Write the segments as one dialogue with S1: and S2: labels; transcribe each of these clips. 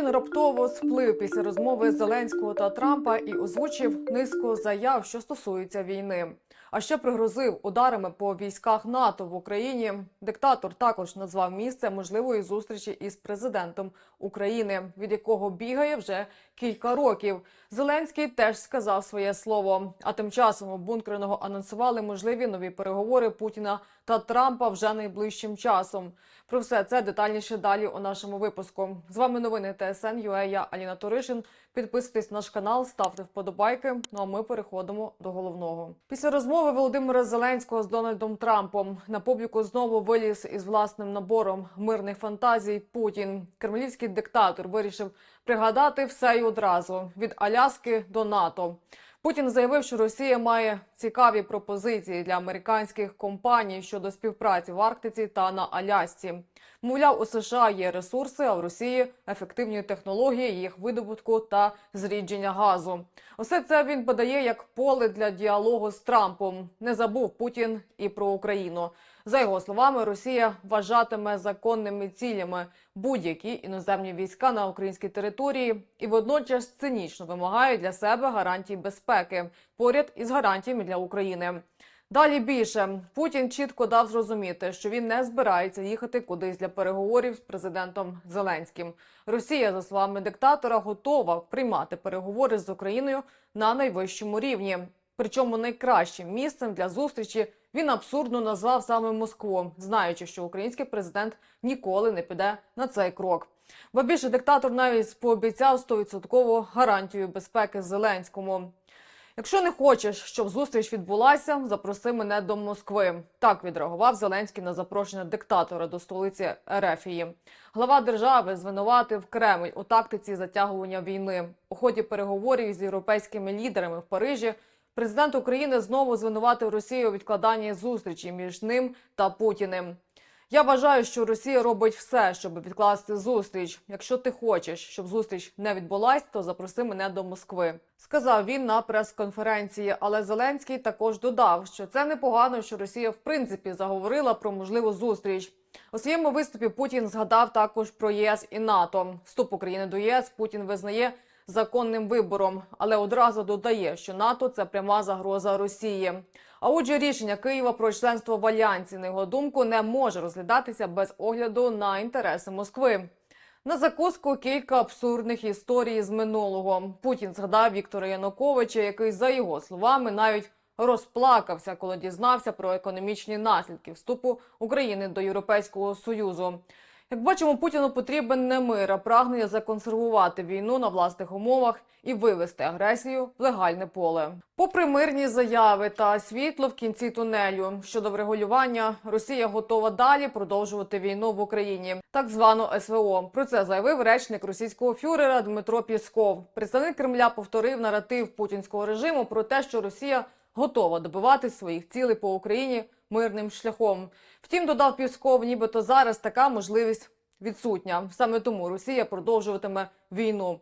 S1: Путін раптово сплив після розмови Зеленського та Трампа і озвучив низку заяв, що стосуються війни. А ще пригрозив ударами по військах НАТО в Україні. Диктатор також назвав місце можливої зустрічі із президентом України, від якого бігає вже кілька років. Зеленський теж сказав своє слово. А тим часом у бункерного анонсували можливі нові переговори Путіна та Трампа вже найближчим часом. Про все це детальніше далі у нашому випуску. З вами новини ТСН ЮА, я Аліна Туришин. Підписуйтесь на наш канал, ставте вподобайки. Ну а ми переходимо до головного. Після розмови Володимира Зеленського з Дональдом Трампом на публіку знову виліз із власним набором мирних фантазій. Путін кремлівський диктатор вирішив пригадати все й одразу від Аляски до НАТО. Путін заявив, що Росія має цікаві пропозиції для американських компаній щодо співпраці в Арктиці та на Алясці. Мовляв, у США є ресурси, а в Росії ефективні технології їх видобутку та зрідження газу. Усе це він подає як поле для діалогу з Трампом. Не забув Путін і про Україну. За його словами, Росія вважатиме законними цілями будь-які іноземні війська на українській території і водночас цинічно вимагає для себе гарантій безпеки поряд із гарантіями для України. Далі більше Путін чітко дав зрозуміти, що він не збирається їхати кудись для переговорів з президентом Зеленським. Росія, за словами диктатора, готова приймати переговори з Україною на найвищому рівні. Причому найкращим місцем для зустрічі він абсурдно назвав саме Москву, знаючи, що український президент ніколи не піде на цей крок. Бо більше диктатор навіть пообіцяв 100% гарантію безпеки Зеленському. Якщо не хочеш, щоб зустріч відбулася, запроси мене до Москви. Так відреагував Зеленський на запрошення диктатора до столиці Ерефії. Глава держави звинуватив Кремль у тактиці затягування війни. У ході переговорів з європейськими лідерами в Парижі президент України знову звинуватив Росію у відкладанні зустрічі між ним та Путіним. Я вважаю, що Росія робить все, щоб відкласти зустріч. Якщо ти хочеш, щоб зустріч не відбулась, то запроси мене до Москви. Сказав він на прес-конференції. Але Зеленський також додав, що це непогано, що Росія в принципі заговорила про можливу зустріч. У своєму виступі Путін згадав також про ЄС і НАТО. Вступ України до ЄС Путін визнає законним вибором, але одразу додає, що НАТО це пряма загроза Росії. А отже, рішення Києва про членство в альянсі, на його думку, не може розглядатися без огляду на інтереси Москви. На закуску кілька абсурдних історій з минулого. Путін згадав Віктора Януковича, який, за його словами, навіть розплакався, коли дізнався про економічні наслідки вступу України до Європейського союзу. Як бачимо, Путіну потрібен не мир, а прагнення законсервувати війну на власних умовах і вивести агресію в легальне поле. Попри мирні заяви та світло в кінці тунелю щодо врегулювання, Росія готова далі продовжувати війну в Україні, так звану СВО. Про це заявив речник російського фюрера Дмитро Пісков. Представник Кремля повторив наратив путінського режиму про те, що Росія готова добиватись своїх цілей по Україні мирним шляхом. Втім, додав Пісков, нібито зараз така можливість відсутня. Саме тому Росія продовжуватиме війну.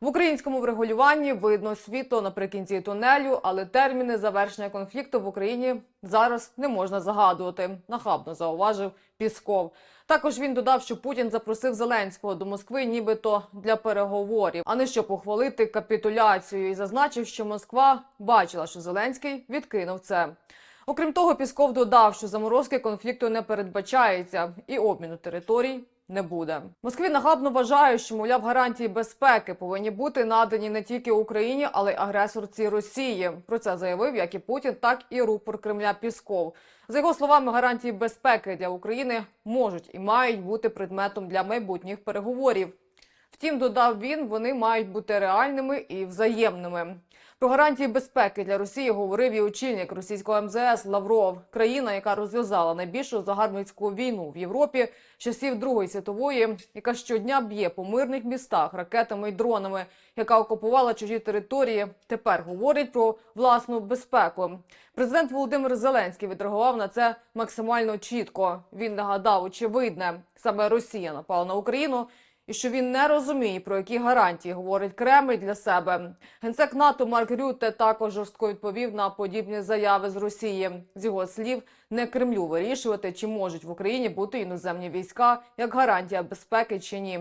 S1: В українському врегулюванні видно світло наприкінці тунелю, але терміни завершення конфлікту в Україні зараз не можна загадувати. Нахабно зауважив Пісков. Також він додав, що Путін запросив Зеленського до Москви, нібито для переговорів, а не щоб ухвалити капітуляцію, і зазначив, що Москва бачила, що Зеленський відкинув це. Окрім того, Пісков додав, що заморозки конфлікту не передбачається і обміну територій не буде. Москві нагабно вважають, що мовляв гарантії безпеки повинні бути надані не тільки Україні, але й агресорці Росії. Про це заявив як і Путін, так і рупор Кремля Пісков. За його словами, гарантії безпеки для України можуть і мають бути предметом для майбутніх переговорів. Втім, додав він, вони мають бути реальними і взаємними. Про гарантії безпеки для Росії говорив і очільник російського МЗС Лавров, країна, яка розв'язала найбільшу загарбницьку війну в Європі з часів Другої світової, яка щодня б'є по мирних містах ракетами й дронами, яка окупувала чужі території. Тепер говорить про власну безпеку. Президент Володимир Зеленський відреагував на це максимально чітко. Він нагадав очевидне, саме Росія напала на Україну і що він не розуміє, про які гарантії говорить Кремль для себе. Генсек НАТО Марк Рютте також жорстко відповів на подібні заяви з Росії. З його слів, не Кремлю вирішувати, чи можуть в Україні бути іноземні війська як гарантія безпеки чи ні.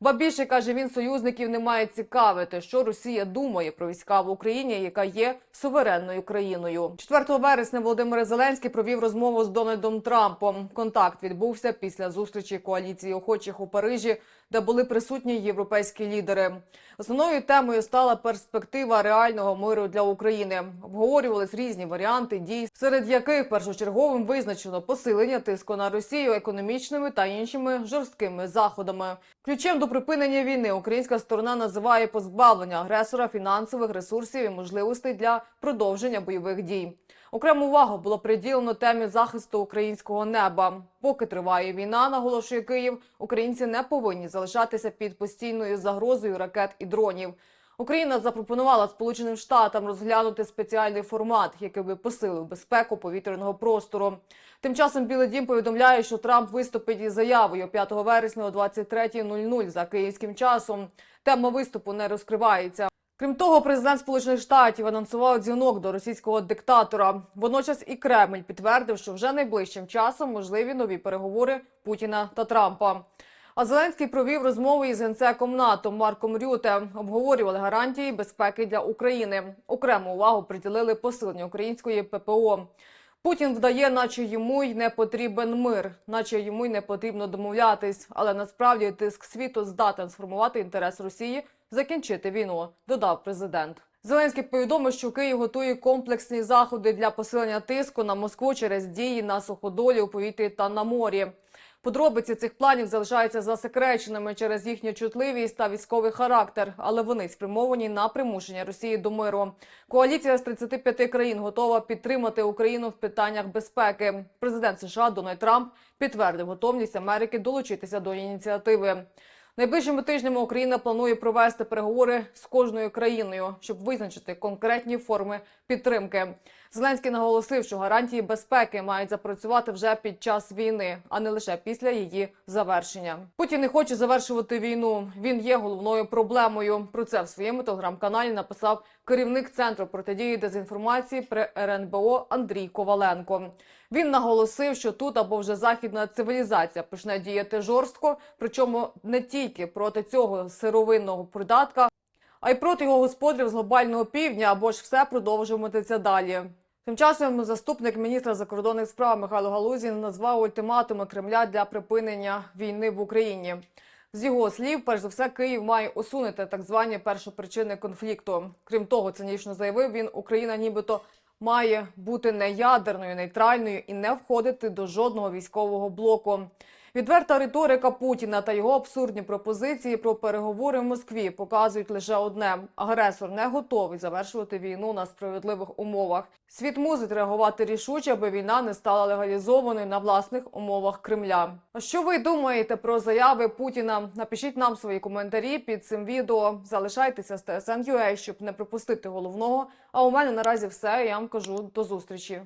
S1: Ба більше каже він, союзників не має цікавити, що Росія думає про війська в Україні, яка є суверенною країною. 4 вересня Володимир Зеленський провів розмову з Дональдом Трампом. Контакт відбувся після зустрічі коаліції охочих у Парижі, де були присутні європейські лідери. Основною темою стала перспектива реального миру для України. Обговорювались різні варіанти дій, серед яких першочерговим визначено посилення тиску на Росію економічними та іншими жорсткими заходами. Ключем до припинення війни українська сторона називає позбавлення агресора фінансових ресурсів і можливостей для продовження бойових дій. Окрему увагу було приділено темі захисту українського неба. Поки триває війна, наголошує Київ, українці не повинні залишатися під постійною загрозою ракет і дронів. Україна запропонувала Сполученим Штатам розглянути спеціальний формат, який би посилив безпеку повітряного простору. Тим часом Білий Дім повідомляє, що Трамп виступить із заявою 5 вересня о 23.00 за київським часом. Тема виступу не розкривається. Крім того, президент Сполучених Штатів анонсував дзвінок до російського диктатора. Водночас і Кремль підтвердив, що вже найближчим часом можливі нові переговори Путіна та Трампа. А Зеленський провів розмови із генсеком НАТО Марком Рюте. Обговорювали гарантії безпеки для України. Окрему увагу приділили посиленню української ППО. Путін вдає, наче йому й не потрібен мир, наче йому й не потрібно домовлятись. Але насправді тиск світу здатен сформувати інтерес Росії закінчити війну, додав президент. Зеленський повідомив, що Київ готує комплексні заходи для посилення тиску на Москву через дії на суходолі у повітрі та на морі. Подробиці цих планів залишаються засекреченими через їхню чутливість та військовий характер, але вони спрямовані на примушення Росії до миру. Коаліція з 35 країн готова підтримати Україну в питаннях безпеки. Президент США Дональд Трамп підтвердив готовність Америки долучитися до ініціативи. Найближчими тижнями Україна планує провести переговори з кожною країною, щоб визначити конкретні форми підтримки. Зеленський наголосив, що гарантії безпеки мають запрацювати вже під час війни, а не лише після її завершення. Путін не хоче завершувати війну. Він є головною проблемою. Про це в своєму телеграм-каналі написав керівник центру протидії дезінформації при РНБО Андрій Коваленко. Він наголосив, що тут або вже західна цивілізація почне діяти жорстко, причому не тільки проти цього сировинного придатка, а й проти його господарів з глобального півдня, або ж все продовжуватиметься далі. Тим часом заступник міністра закордонних справ Михайло Галузін назвав ультиматуми Кремля для припинення війни в Україні. З його слів, перш за все, Київ має усунути так звані першопричини конфлікту. Крім того, цинічно заявив він, Україна нібито має бути не ядерною, нейтральною і не входити до жодного військового блоку. Відверта риторика Путіна та його абсурдні пропозиції про переговори в Москві показують лише одне: агресор не готовий завершувати війну на справедливих умовах. Світ мусить реагувати рішуче, аби війна не стала легалізованою на власних умовах Кремля. А що ви думаєте про заяви Путіна? Напишіть нам свої коментарі під цим відео. Залишайтеся з TSN.ua, щоб не пропустити головного. А у мене наразі все. Я вам кажу до зустрічі.